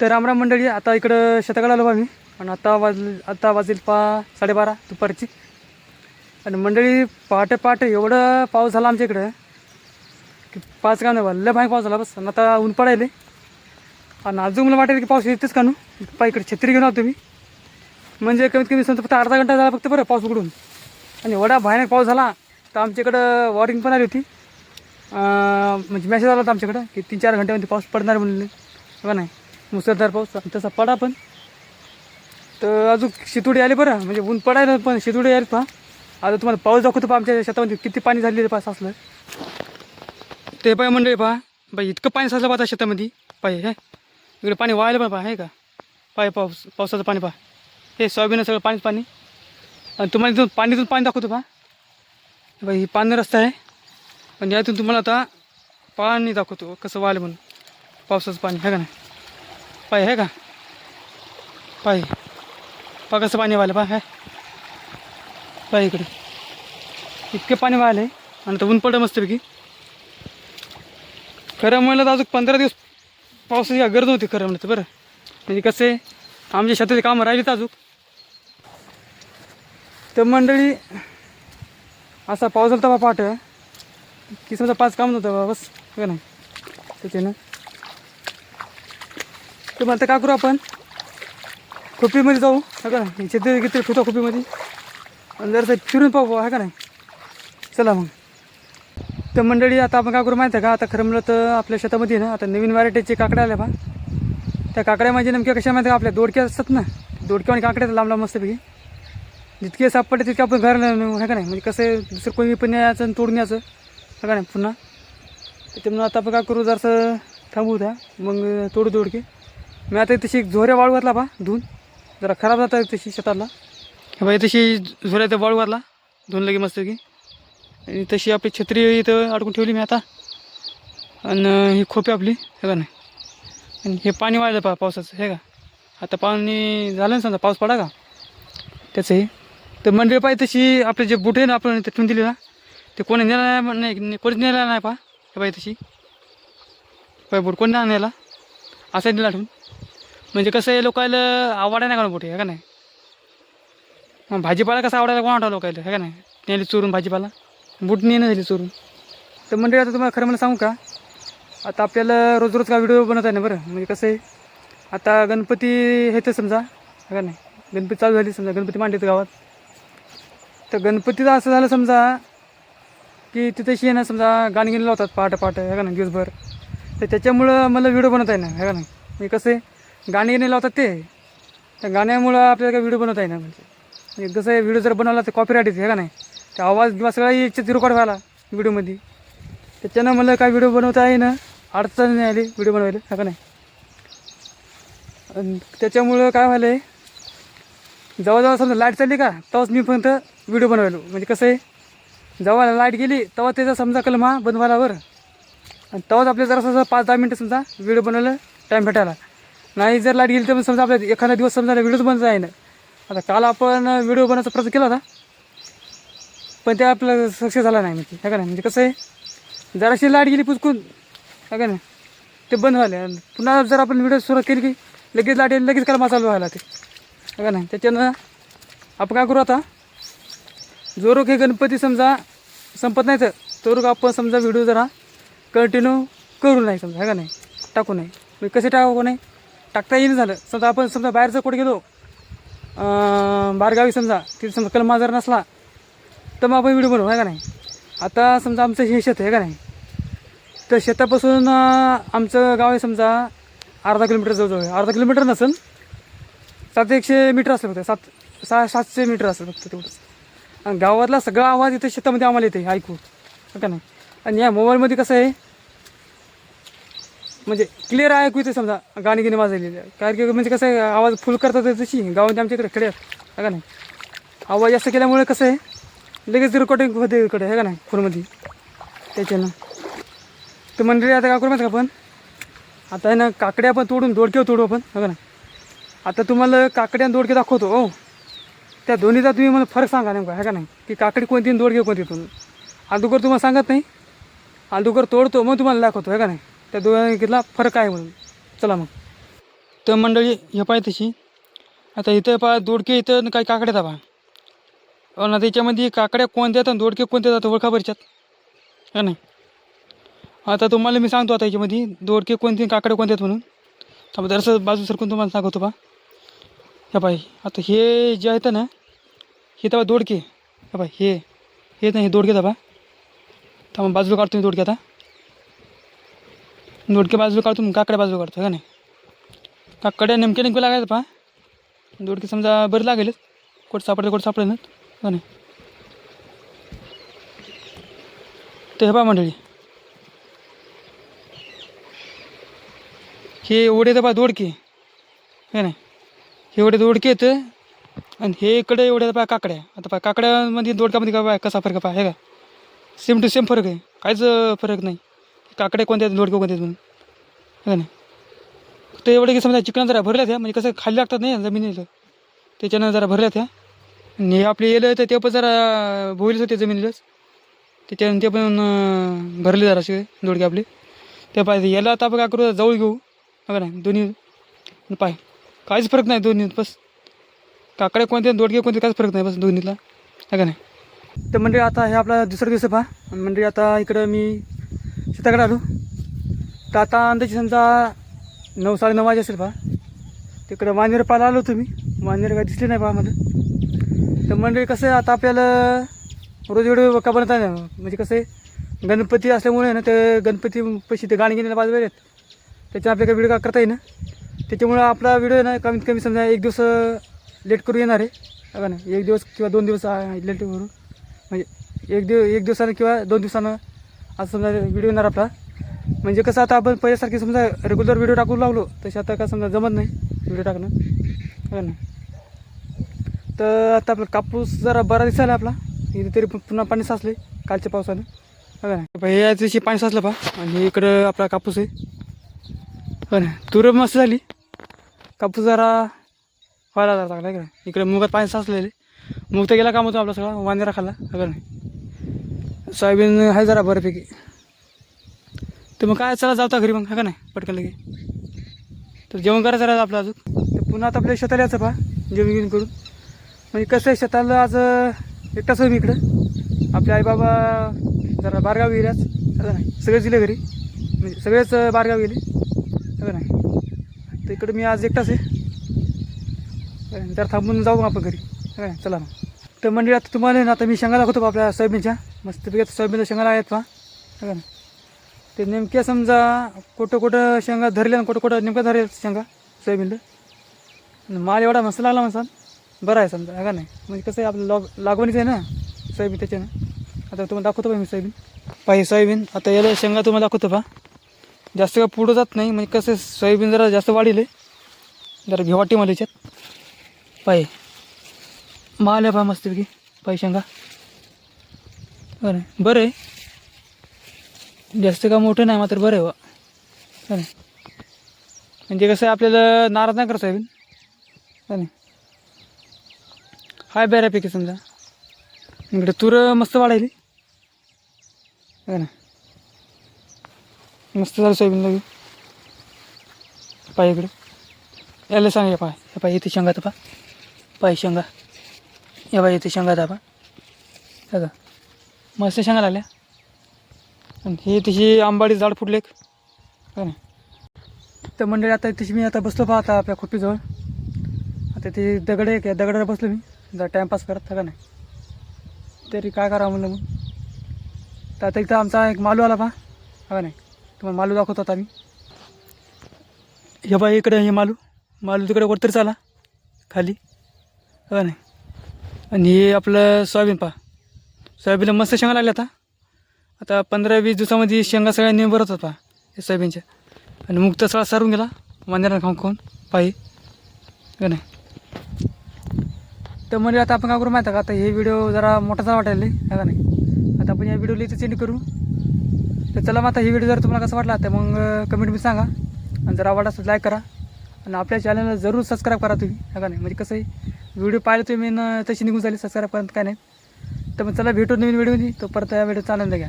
तर रामराम मंडळी आता इकडं शेताकडे आलो आम्ही. आणि आता वाज आता वाजेल पा साडेबारा दुपारची. आणि मंडळी पहाटे पहाटे एवढं पाऊस झाला आमच्या इकडं की पाच का नाही बा भाई पाऊस झाला बस. आणि आता ऊन पडायले. आणि अजून मला वाटेल की पाऊस येतेच का नू? पा इकडे छत्री घेऊन आहोत तुम्ही. म्हणजे कमीत कमी समजा फक्त अर्धा घंटा झाला फक्त बरं पाऊस उघडून. आणि एवढा भयानक पाऊस झाला तर आमच्या इकडं वॉर्निंग पण आली होती. म्हणजे मेसेज आला होता आमच्याकडं की तीन चार घंट्यामध्ये पाऊस पडणार म्हणले हो का नाही? मुसळधार पाऊस आणि तसा पडा पण. तर अजून शितुडी आली बरं म्हणजे ऊन पडायला पण शितुडी आली पहा. आता तुम्हाला पाऊस दाखवतो पहा आमच्या शेतामध्ये किती पाणी झालेलं पहा साचलं. ते पाय मंडळी पहा बाई इतकं पाणी साचलं पाहता शेतामध्ये. पाय हे इकडे पाणी वाहायला पण पहा आहे का? पाय पाऊस पावसाचं पाणी पहा. हे सोयाबीन सगळं पाणीच पाणी. आणि तुम्हाला इथून पाणीतून पाणी दाखवतो पहा. बाई ही पाणी रस्ता आहे. आणि यातून तुम्हाला आता पाणी दाखवतो कसं वाहिलं म्हणून. पावसाचं पाणी आहे का नाही? पाय आहे का? पाय. पा कसं पाणी व्हायला पा आहे पाय इकडे. इतके पाणी वाहिले आणि तर ऊन पडलं मस्तपैकी. खरं म्हणलं तर अजून पंधरा दिवस पावसाची गरज नव्हती खरं म्हणलं तर बरं. म्हणजे कसं आहे आमच्या शेताची कामं राहिलीत अजून. तर मंडळी असा पाऊस झाला बा पाठ. की समजा पाच काम नव्हतं बा बस का नाही? त्याच्यानं तर मग आता काय करू आपण? खोपीमध्ये जाऊ हा का नाही? शेती किती ठेवतो खोपीमध्ये? आणि जरासं फिरून पाहू हा का नाही? चला मग. तर मंडळी आता आपण काय करू माहिती आहे का? आता खरं म्हणलं तर आपल्या शेतामध्ये ना आता नवीन व्हरायटीचे काकड्या आल्या बा. त्या काकड्या म्हणजे नेमक्या कशा माहिती का? आपल्या दोडक्या असतात ना दोडक्या आणि काकड्या लांब लांब मस्तपैकी जितके सापडले तितके आपण घर नेऊ का नाही? म्हणजे कसं दुसरं कोणी पण यायचं आणि तोडून यायचं हा का नाही? पुन्हा. त्यामुळं आता आपण काय करू जरासं थांबू द्या. मग तोडू तोडके मी आता तशी झोऱ्या वाळू घातला बा धुवून जरा खराब जाता तशी शेताला हे बाई तशी झोऱ्या त्या वाळू घातला धुवून लगे मस्त की आणि तशी आपली छत्री इथं अडकून ठेवली मी आता. आणि ही खोपी आपली हे का नाही? आणि हे पाणी वाळलं पा पावसाचं हे का? आता पाणी झालं ना समजा पाऊस पडा का? त्याचं हे. तर मंडळी पाहिजे तशी आपले जे बुट आहे ना आपण इथे ठेवून दिली ना ते कोणी नेला नाही नाही- कोणीच नेला नाही पा हे पाहिजे तशी पाय बुट कोणी नेला असा दिला ठेवून. म्हणजे कसं आहे लोकायला आवडाय नाही का कुठे? हे का नाही? मग भाजीपाला कसा आवडायला कोण वाटावं लोकायला? हे का नाही? नेली चोरून भाजीपाला? बुट नेणं झाली चोरून. तर मंडळी आता तुम्हाला खरं मला सांगू का? आता आपल्याला रोज रोज का व्हिडिओ बनवत आहे ना बरं? म्हणजे कसं आहे आता गणपती हे तर समजा हे का नाही? गणपती चालू झाली समजा गणपती मांडीत गावात. तर गणपतीचं असं झालं समजा की तिथेशी आहे ना समजा गाणी गेलेलं होतात पहाटे पहाटे हे का नाही दिवसभर. तर त्याच्यामुळं मला व्हिडिओ बनवता ना हे का नाही? म्हणजे कसं आहे गाणी नाही लावतात ते. त्या गाण्यामुळं आपल्याला काही व्हिडिओ बनवता येईना म्हणजे. म्हणजे कसं आहे व्हिडिओ जर बनवला तर कॉपीराईट येते हे का नाही? ते आवाज किंवा सगळा याच्यात रेकॉर्ड व्हायला व्हिडिओमध्ये त्याच्यानं मला काय व्हिडिओ बनवता येईना अडचण नाही आली व्हिडिओ बनवायला हा का नाही? आणि त्याच्यामुळं काय व्हायलं आहे जवळजवळ समजा लाइट चालली का तेव्हाच मी फक्त व्हिडिओ बनवायलो. म्हणजे कसं आहे जेव्हा लाइट गेली तेव्हा त्याचा समजा कलमा बंद व्हायला बरं. आणि तेव्हाच आपल्या जरासं पाच दहा मिनटं समजा व्हिडिओ बनवायला टाईम भेटायला. नाही जर लाइट गेली तर मग समजा आपल्या एखादा दिवस समजा व्हिडिओच बंद जाईन आता काल आपण व्हिडिओ बनवायचा प्रयत्न केला होता. पण ते आपलं सक्सेस झाला नाही म्हणजे, नक्की हे का नाही? म्हणजे कसं आहे जराशी लाइट गेली पुचकून का नाही? ते बंद व्हायला आणि पुन्हा जर आपण व्हिडिओ सुरुवात केली की लगेच लाइट येईल लगेच काल चालू व्हायला ते का नाही? त्याच्यानं आपण काय करू आता? जोरूक हे गणपती समजा संपत नाही तर तोरूक आपण समजा व्हिडिओ जरा कंटिन्यू करू नाही समजा हे का नाही? टाकू नाही. कसे टाकू नाही टाकता येईल झालं. समजा आपण समजा बाहेरचं कुठे गेलो बारगावी बाहेरगावी समजा तिथे समजा कलमा जर नसला तर मग आपण व्हिडिओ बनवू आहे का नाही? आता समजा आमचं हे शेत आहे का नाही? तर शेतापासून आमचं गाव आहे समजा अर्धा किलोमीटर जवळजवळ आहे. अर्धा किलोमीटर नसेल सात एकशे मीटर असेल फक्त. सात सहा सातशे मीटर असेल फक्त तेवढंच. आणि गावातला सगळा आवाज इथे शेतामध्ये आम्हाला येते ऐकू हो का नाही? आणि या मोबाईलमध्ये कसं आहे म्हणजे क्लिअर ऐकू येते समजा गाणी गिणी वाजवलेली आहे. कारण की म्हणजे कसं आहे आवाज फुल करतात तशी. गावामध्ये आमच्या इकडे खेडे आहेत का नाही? आवाज जास्त केल्यामुळे कसं आहे लगेच रेकॉर्डिंग होते इकडे आहे का नाही? फोनमध्ये. त्याच्यानं. तर मंडळी आता काय करू माहिती का आपण? आता आहे ना काकड्या आपण तोडून दोडके तोडू आपण हो का नाही? आता तुम्हाला काकड्या आणि दोडके दाखवतो हो. त्या दोन्हीचा तुम्ही मला फरक सांगा नेमका आहे का नाही? की काकडी कोणती आणि दोडके कोणती तुम्ही अगोदर तुम्हाला सांगत नाही? अगोदर तोडतो मग तुम्हाला दाखवतो आहे का नाही? त्या दोघांना फरक आहे म्हणून. चला मग. तर मंडळी हे पाय तशी. आता इथं पहा दोडके इथं काही काकड्या दाबा ना त्याच्यामध्ये काकड्या कोणत्या आणि दोडके कोणत्या देतात ओळखा बरच्यात का नाही आता तुम्हाला मी सांगतो आता याच्यामध्ये दोडके कोणते काकडे कोणते आहेत म्हणून. थांबा जरासं बाजू सरकून तुम्हाला सांगतो पहा. या पाय आता हे जे आहेत ना हे तेव्हा दोडके. हे पाय हे. हे नाही हे दोडके दाबा थांबा बाजूला काढतो मी दोडके आता. दोडके बाजूला काढतो मग काकड्या बाजूला काढतो का नाही? काकड्या नेमके नेमके लागायचं पहा. दोडके समजा बरं लागेलच. कोट सापडलं कोट सापडेल ना का नाही? ते हे पहा मंडळी. हे एवढे तर पहा दोडके हे नाही हे एवढे दोडके येतं आणि हे इकडे एवढे पहा काकड्या. आता पहा काकड्यामध्ये दोडक्यामध्ये का पहा कसा फरक आहे पहा हे का? सेम टू सेम फरक आहे. काहीच फरक नाही. काकडे कोणत्या आहेत? दोडके कोणत्या आहेत म्हणून? हे नाही ते एवढे की समजा चिकन जरा भरल्या त्या म्हणजे कसं खाली लागतात नाही जमिनीला? त्याच्यानं जरा भरल्या त्या आणि आपले येलं तर ते पण जरा भोईलच होते जमिनीलाच. त्याच्यानं ते पण भरले जरा असे दोडके आपले. ते पाहिजे याला आता आपण काय करू जवळ घेऊ. हो बघा नाही? दोन्ही. पाय काहीच फरक नाही दोन्हीत बस. काकडे कोणते दोडके कोणते काहीच फरक नाही बस दोन्हीला हो का नाही? तर म्हणजे आता हे आपला दुसरा दिवस पहा. म्हणजे आता इकडं मी शेताकडे आलो. तर आता अंदाजे समजा नऊ साडेनऊ वाजे असेल पहा. तिकडं वानेर पाहायला आलो तुम्ही वानेर काय दिसले नाही पहा मला तर म्हणजे कसं आहे आता आपल्याला रोज व्हिडिओ का बनत नाही म्हणजे कसं आहे गणपती असल्यामुळे ना ते गणपती पैसे ते गाणी घेण्याला बाजू आहेत. त्याच्या आपल्याला व्हिडिओ का करता येईना. त्याच्यामुळं आपला व्हिडिओ ना कमीत कमी समजा एक दिवस लेट करू येणार आहे. बघा ना एक दिवस किंवा दोन दिवस लेट करू म्हणजे एक दिव एक दिवसानं किंवा दोन दिवसानं आज समजा व्हिडिओ येणार आपला. म्हणजे कसं आता आपण पहिल्यासारखे समजा रेग्युलर व्हिडिओ टाकू लागलो तसे आता काय समजा जमत नाही व्हिडिओ टाकणं. बघा ना. तर आता आपला कापूस जरा बरा दिसायला आपला. इथे तरी पुन्हा पाणी साचले कालच्या पावसानं. बघा ना. हे या दिवशी पाणी साचलं पा आणि इकडं आपला कापूस आहे. बघा ना. तुरं मस्त झाली. कापूस जरा व्हायला जरा चांगला आहे का इकडे मुगात पाणी साचलेले मुग तर गेला काम होतो आपला सगळा. वांदेरा खाल्ला बघा नाही? सोयाबीन आहे जरा बऱ्यापैकी. तर मग काय चला जाता घरी मग हा का नाही? पटकन लगे. तर जेवण करायचं राहतं आपलं अजून. तर पुन्हा आता आपल्या शेताला यायचं पहा जेवण घेऊन करून. म्हणजे कसं आहे शेताला आज एकटाच आहे मी इकडं. आपले आईबाबा जरा बारगाव गेल्याच का नाही? सगळेच गेले घरी. म्हणजे सगळेच बारगाव गेले का नाही? तर इकडं मी आज एकटाच आहे. तर जरा थांबून जाऊ मग आपण घरी. काय चला मग. तर मंडळी आता तुम्हाला ना आता मी शेंगा दाखवतो आपल्या सोयाबीनच्या. मस्तपैकी आता सोयाबीनच्या शेंगा आहेत पहा बघा ना. ते नेमक्या समजा कुठं कुठं शेंगा धरल्या आणि कुठं कुठं नेमकं धरेल शेंगा सोयाबीनला. माल एवढा मस्त लागला म्हणसान. बरं आहे समजा बघा का नाही? म्हणजे कसं आहे आपलं लॉग लागवणीच आहे ना सोयाबीन त्याच्यानं. आता तुम्हाला दाखवतो पहा मी सोयाबीन. पाहिजे सोयाबीन आता याला शेंगा तुम्हाला दाखवतो पहा जास्त काय पुढं जात नाही म्हणजे कसं सोयाबीन जरा जास्त वाढील. आहे जरा घेवाटी मला याच्यात पाहिजे माल आहे पहा मस्तपैकी पाय बरं आहे. बरं आहे. जास्त का मोठं नाही मात्र बरं आहे वा बरं म्हणजे कसं आहे आपल्याला नाराज नाही करत सोयाबीन बरं हाय बऱ्यापैकी समजा. इकडे तूर मस्त वाढायली. ना मस्त झालं सोयाबीन लगे पाय इकडे. याला सांग या पाय. या पाय इथे शेंगा पा. पाय शेंगा. या बाई इथे शेंगा दाबा. बघा. मस्त शेंगा लागल्या. आणि हे तशी आंबाडी झाड फुटले का नाही तर मंडळी आता तशी मी आता बसलो पाहता आपल्या खोपीजवळ. आता ते दगड आहे. दगडावर बसलो मी. जरा टाईमपास करत का नाही तरी काय करावं म्हणलं मग? तर आता इथं आमचा एक मालू आला पहा. का नाही तुम्हाला मालू दाखवतो आता मी. हे बाई इकडे हे मालू. मालू तिकडे वरतरी चाला. खाली. का नाही आणि हे आपलं सोयाबीन पहा. सोयाबीनला मस्त शेंगा लागल्या आता. आता पंधरा वीस दिवसामध्ये शेंगा सगळ्या निंबरत होता हे सोयाबीनच्या. आणि मुक्त सगळा सारून गेला. वांद्यानं खाऊन खाऊन पायी. का नाही. तर म्हणजे आता आपण काय करू माहिती का? आता हे व्हिडिओ जरा मोठाचा वाटायला आहे का नाही? आता आपण या व्हिडिओला इथे चेंज करू. तर चला मग आता ही व्हिडिओ जर तुम्हाला कसं वाटला तर मग कमेंटमध्ये सांगा. आणि जर आवडला असेल लाईक करा. आणि आपल्या चॅनलला जरूर सबस्क्राईब करा तुम्ही. का नाही? म्हणजे कसं आहे? व्हिडिओ पाहिलं तुम्ही न तशी निघून झाली सबस्क्राईब करत काय नाही? तर मग चला भेटू नवीन व्हिडिओमध्ये. तो परत या व्हिडिओचा आनंद घ्या.